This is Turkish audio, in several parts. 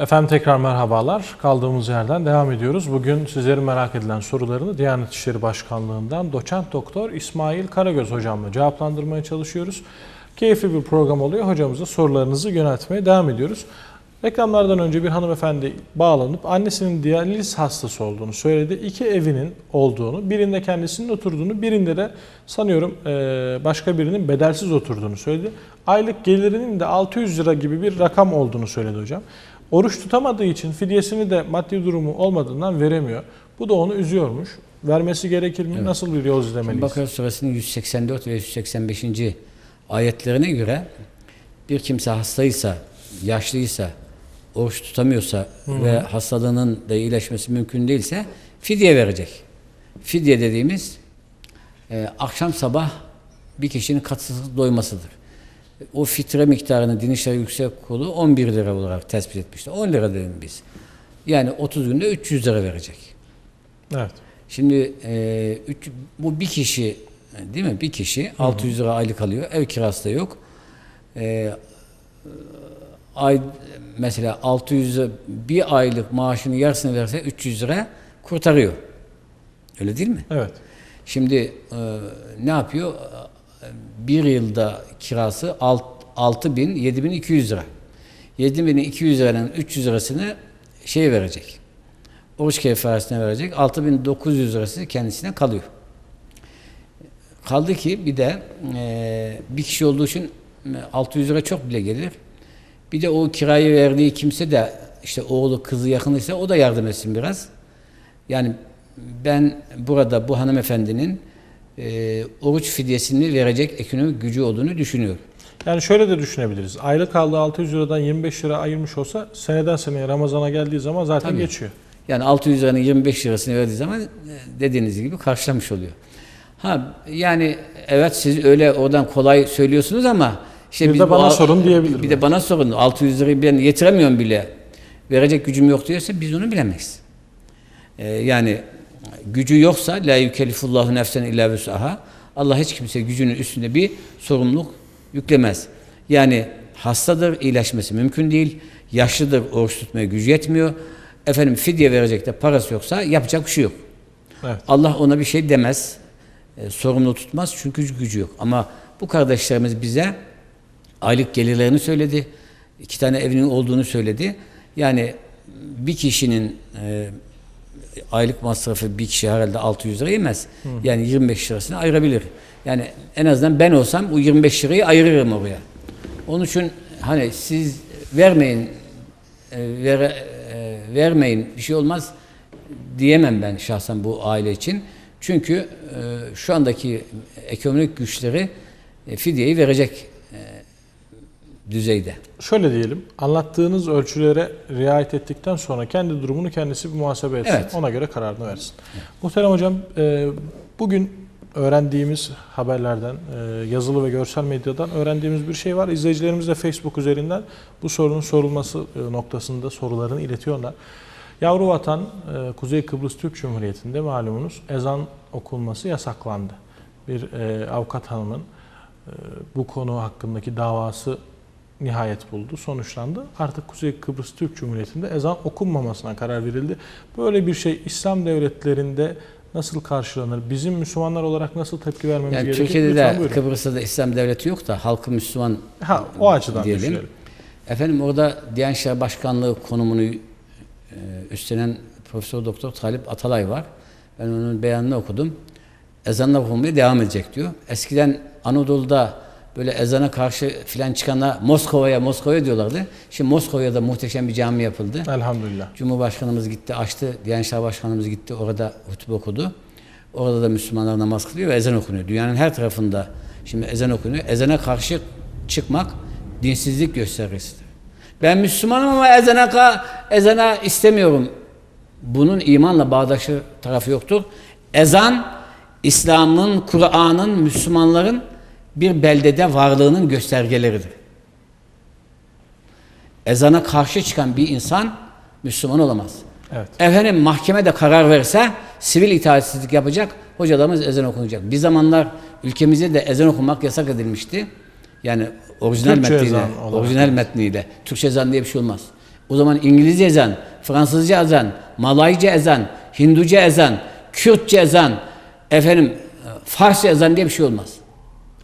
Efendim tekrar merhabalar. Kaldığımız yerden devam ediyoruz. Bugün sizlerin merak edilen sorularını Diyanet İşleri Başkanlığı'ndan doçent doktor İsmail Karagöz hocamla cevaplandırmaya çalışıyoruz. Keyifli bir program oluyor. Hocamıza sorularınızı yöneltmeye devam ediyoruz. Reklamlardan önce bir hanımefendi bağlanıp annesinin diyaliz hastası olduğunu söyledi. İki evinin olduğunu, birinde kendisinin oturduğunu, birinde de sanıyorum eee, başka birinin bedelsiz oturduğunu söyledi. Aylık gelirinin de 600 lira gibi bir rakam olduğunu söyledi hocam. Oruç tutamadığı için fidyesini de maddi durumu olmadığından veremiyor. Bu da onu üzüyormuş. Vermesi gerekir mi? Nasıl bir yol izlemeliyiz? Bakara suresinin 184 ve 185. ayetlerine göre bir kimse hastaysa, yaşlıysa, oruç tutamıyorsa ve hastalığının da iyileşmesi mümkün değilse fidye verecek. Fidye dediğimiz e, akşam sabah bir kişinin katısız doymasıdır. O fitre miktarını Din İşleri Yüksek Kurulu 11 lira olarak tespit etmişti. 10 lira dedim biz. Yani 30 günde 300 lira verecek. Evet. Şimdi e, üç, bu bir kişi değil mi? Bir kişi 600 lira aylık alıyor. Ev kirası da yok. E, ay mesela 600 lira bir aylık maaşını yarısını verse 300 lira kurtarıyor. Öyle değil mi? Evet. Şimdi e, ne yapıyor? Bir yılda kirası 6 bin, 7200 lira. 7200 liranın 300 lirasını şey verecek. Oruç kefaresine verecek. 6900 lirası kendisine kalıyor. Kaldı ki bir de e, bir kişi olduğu için e, 600 lira çok bile gelir. Bir de o kirayı verdiği kimse de işte oğlu kızı yakınıysa o da yardım etsin biraz. Yani ben burada bu hanımefendinin e, oruç fidyesini verecek ekonomik gücü olduğunu düşünüyorum. Yani şöyle de düşünebiliriz. Aylık aldığı 600 liradan 25 lira ayırmış olsa seneden seneye Ramazan'a geldiği zaman zaten Tabii. geçiyor. Yani 600 liranın 25 lirasını verdiği zaman e, dediğiniz gibi karşılamış oluyor. Ha yani evet siz öyle oradan kolay söylüyorsunuz ama işte Bir biz de bu bana al- sorun diyebilirim. Bir de bana sorun. 600 lirayı ben yetiremiyorum bile. Verecek gücüm yok diyorsa biz onu bilemeyiz. Ee, yani gücü yoksa la yükellifullahu nefsen illa vüsaha. Allah hiç kimse gücünün üstünde bir sorumluluk yüklemez. Yani hastadır, iyileşmesi mümkün değil. Yaşlıdır, oruç tutmaya gücü yetmiyor. Efendim fidye verecek de parası yoksa yapacak bir şey yok. Evet. Allah ona bir şey demez. E, sorumlu tutmaz çünkü gücü yok. Ama bu kardeşlerimiz bize aylık gelirlerini söyledi. İki tane evinin olduğunu söyledi. Yani bir kişinin e, aylık masrafı bir kişi herhalde 600 lira yemez. Yani 25 lirasını ayırabilir. Yani en azından ben olsam bu 25 lirayı ayırırım oraya. Onun için hani siz vermeyin e, e, vermeyin bir şey olmaz diyemem ben şahsen bu aile için. Çünkü e, şu andaki ekonomik güçleri e, fidyeyi verecek düzeyde. Şöyle diyelim, anlattığınız ölçülere riayet ettikten sonra kendi durumunu kendisi bir muhasebe etsin. Evet. Ona göre kararını versin. Muhterem hocam, e, bugün öğrendiğimiz haberlerden, e, yazılı ve görsel medyadan öğrendiğimiz bir şey var. İzleyicilerimiz de Facebook üzerinden bu sorunun sorulması e, noktasında sorularını iletiyorlar. Yavru vatan Kuzey Kıbrıs Türk Cumhuriyeti'nde malumunuz ezan okunması yasaklandı. Bir avukat hanımın bu konu hakkındaki davası nihayet buldu, sonuçlandı. Artık Kuzey Kıbrıs Türk Cumhuriyeti'nde ezan okunmamasına karar verildi. Böyle bir şey İslam devletlerinde nasıl karşılanır? Bizim Müslümanlar olarak nasıl tepki vermemiz Yani gerekir? Türkiye'de de. Kıbrıs'ta da İslam devleti yok da halkı Müslüman Ha, o açıdan diyelim. düşünelim. Efendim orada Diyanet İşleri Başkanlığı konumunu e, üstlenen Profesör Doktor Talip Atalay var. Ben onun beyanını okudum. Ezanla okunmaya devam edecek diyor. Eskiden Anadolu'da böyle ezana karşı filan çıkanlar Moskova'ya Moskova'ya diyorlardı. Şimdi Moskova'ya da muhteşem bir cami yapıldı. Elhamdülillah. Cumhurbaşkanımız gitti, açtı. Diyanet İşleri Başkanımız gitti, orada hutbe okudu. Orada da Müslümanlar namaz kılıyor ve ezan okunuyor. Dünyanın her tarafında şimdi ezan okunuyor. Ezana karşı çıkmak dinsizlik göstergesidir. Ben Müslümanım ama ezana, ka- ezana istemiyorum. Bunun imanla bağdaşı tarafı yoktur. Ezan, İslam'ın, Kur'an'ın, Müslümanların bir beldede varlığının göstergeleridir. Ezana karşı çıkan bir insan Müslüman olamaz. Evet. Efendim mahkeme de karar verse sivil itaatsizlik yapacak, hocalarımız ezan okunacak. Bir zamanlar ülkemizde de ezan okumak yasak edilmişti. Yani orijinal Türkçe metniyle, orijinal metniyle. Türkçe ezan diye bir şey olmaz. O zaman İngilizce ezan, Fransızca ezan, Malayca ezan, Hinduca ezan, Kürtçe ezan, efendim Farsça ezan diye bir şey olmaz.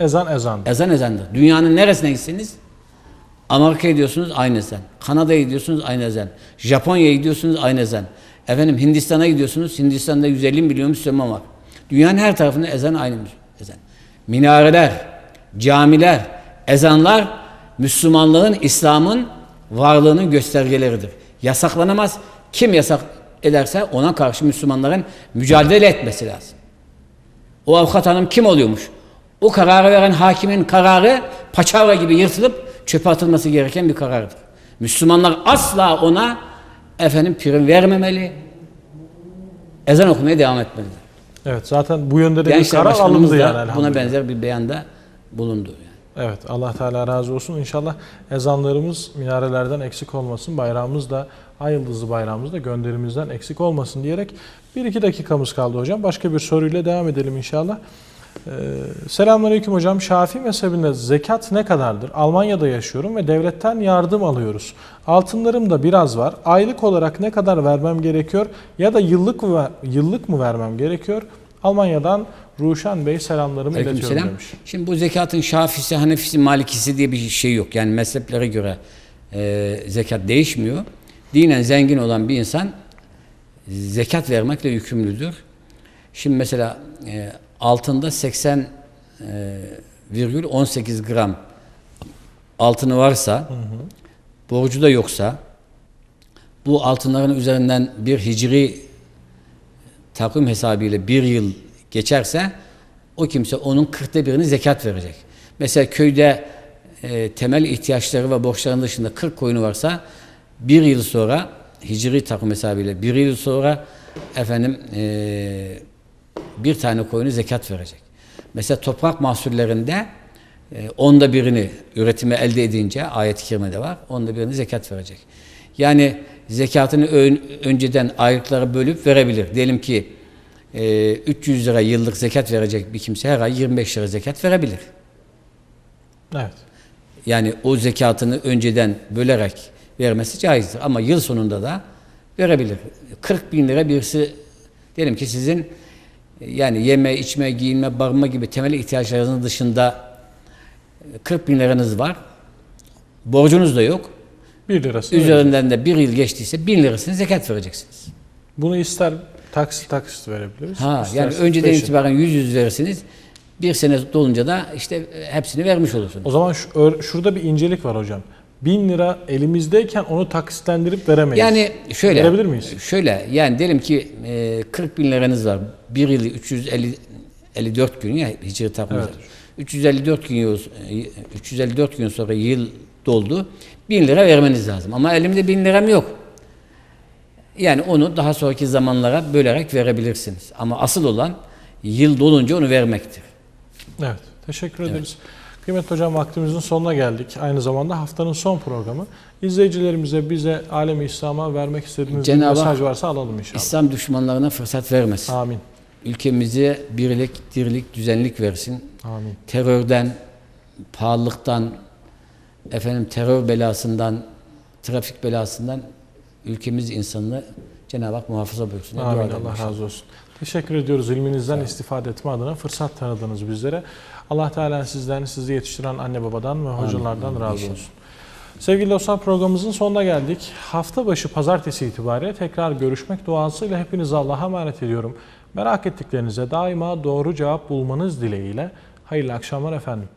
Ezan ezandır. Ezan ezandır. Dünyanın neresine gitseniz Amerika'ya gidiyorsunuz aynı ezan. Kanada'ya gidiyorsunuz aynı ezan. Japonya'ya gidiyorsunuz aynı ezan. Efendim Hindistan'a gidiyorsunuz. Hindistan'da 150 milyon Müslüman var. Dünyanın her tarafında ezan aynı ezan. Minareler, camiler, ezanlar Müslümanlığın, İslam'ın varlığının göstergeleridir. Yasaklanamaz. Kim yasak ederse ona karşı Müslümanların mücadele etmesi lazım. O avukat hanım kim oluyormuş? O kararı veren hakimin kararı paçavra gibi yırtılıp çöpe atılması gereken bir karardır. Müslümanlar asla ona efendim prim vermemeli. Ezan okumaya devam etmelidir. Evet zaten bu yönde de bir Gençler karar Başkanımız alındı yani buna benzer bir beyanda bulundu. Yani. Evet Allah Teala razı olsun. İnşallah ezanlarımız minarelerden eksik olmasın. Bayrağımız da ay yıldızlı bayrağımız da gönderimizden eksik olmasın diyerek bir iki dakikamız kaldı hocam. Başka bir soruyla devam edelim inşallah. Ee, Selamünaleyküm hocam. Şafii mezhebinde zekat ne kadardır? Almanya'da yaşıyorum ve devletten yardım alıyoruz. Altınlarım da biraz var. Aylık olarak ne kadar vermem gerekiyor ya da yıllık mı, yıllık mı vermem gerekiyor? Almanya'dan Ruşen Bey selamlarımı iletiyorum Aleykümselam. demiş. Şimdi bu zekatın Şafisi, Hanefisi, Malikisi diye bir şey yok. Yani mezheplere göre e, zekat değişmiyor. Dinen zengin olan bir insan zekat vermekle yükümlüdür. Şimdi mesela e, altında 80 e, virgül 18 gram altını varsa, borcu da yoksa, bu altınların üzerinden bir hicri takvim hesabıyla bir yıl geçerse o kimse onun kırkta birini zekat verecek. Mesela köyde e, temel ihtiyaçları ve borçların dışında 40 koyunu varsa bir yıl sonra hicri takvim hesabıyla bir yıl sonra efendim e, bir tane koyunu zekat verecek. Mesela toprak mahsullerinde e, onda birini üretime elde edince ayet-i kerimede var. Onda birini zekat verecek. Yani zekatını ön- önceden aylıklara bölüp verebilir. Diyelim ki e, 300 lira yıllık zekat verecek bir kimse her ay 25 lira zekat verebilir. Evet. Yani o zekatını önceden bölerek vermesi caizdir. Ama yıl sonunda da verebilir. 40 bin lira birisi diyelim ki sizin yani yeme, içme, giyinme, barınma gibi temel ihtiyaçlarınızın dışında e, 40 bin liranız var. Borcunuz da yok. 1 lirası. Üzerinden de bir yıl geçtiyse bin lirasını zekat vereceksiniz. Bunu ister taksit taksit verebiliriz. Ha, ister yani önceden peşin. itibaren 100 yüz verirsiniz. Bir sene dolunca da işte e, hepsini vermiş olursunuz. O zaman şu, şurada bir incelik var hocam. 1000 lira elimizdeyken onu taksitlendirip veremeyiz. Yani şöyle. Verebilir miyiz? Şöyle yani diyelim ki e, 40 bin liranız var. Bir yılı 354 gün ya hicri takvimde. Evet. 354 gün yıl- e, 354 gün sonra yıl doldu. 1000 lira vermeniz lazım. Ama elimde 1000 liram yok. Yani onu daha sonraki zamanlara bölerek verebilirsiniz. Ama asıl olan yıl dolunca onu vermektir. Evet. Teşekkür ederiz. Kıymetli hocam vaktimizin sonuna geldik. Aynı zamanda haftanın son programı. İzleyicilerimize, bize, alemi İslam'a vermek istediğiniz bir Cenab-ı mesaj varsa alalım inşallah. İslam düşmanlarına fırsat vermesin. Amin. Ülkemize birlik, dirlik, düzenlik versin. Amin. terörden, pahalılıktan, efendim terör belasından, trafik belasından ülkemiz insanını Cenab-ı Hak muhafaza buyursun. Amin. Allah razı olsun. Teşekkür ediyoruz. İlminizden istifade etme adına fırsat tanıdınız bizlere. Allah Teala sizden, sizi yetiştiren anne babadan ve hocalardan amin. razı olsun. Sevgili dostlar programımızın sonuna geldik. Hafta başı pazartesi itibariyle tekrar görüşmek duasıyla hepinizi Allah'a emanet ediyorum. Merak ettiklerinize daima doğru cevap bulmanız dileğiyle. Hayırlı akşamlar efendim.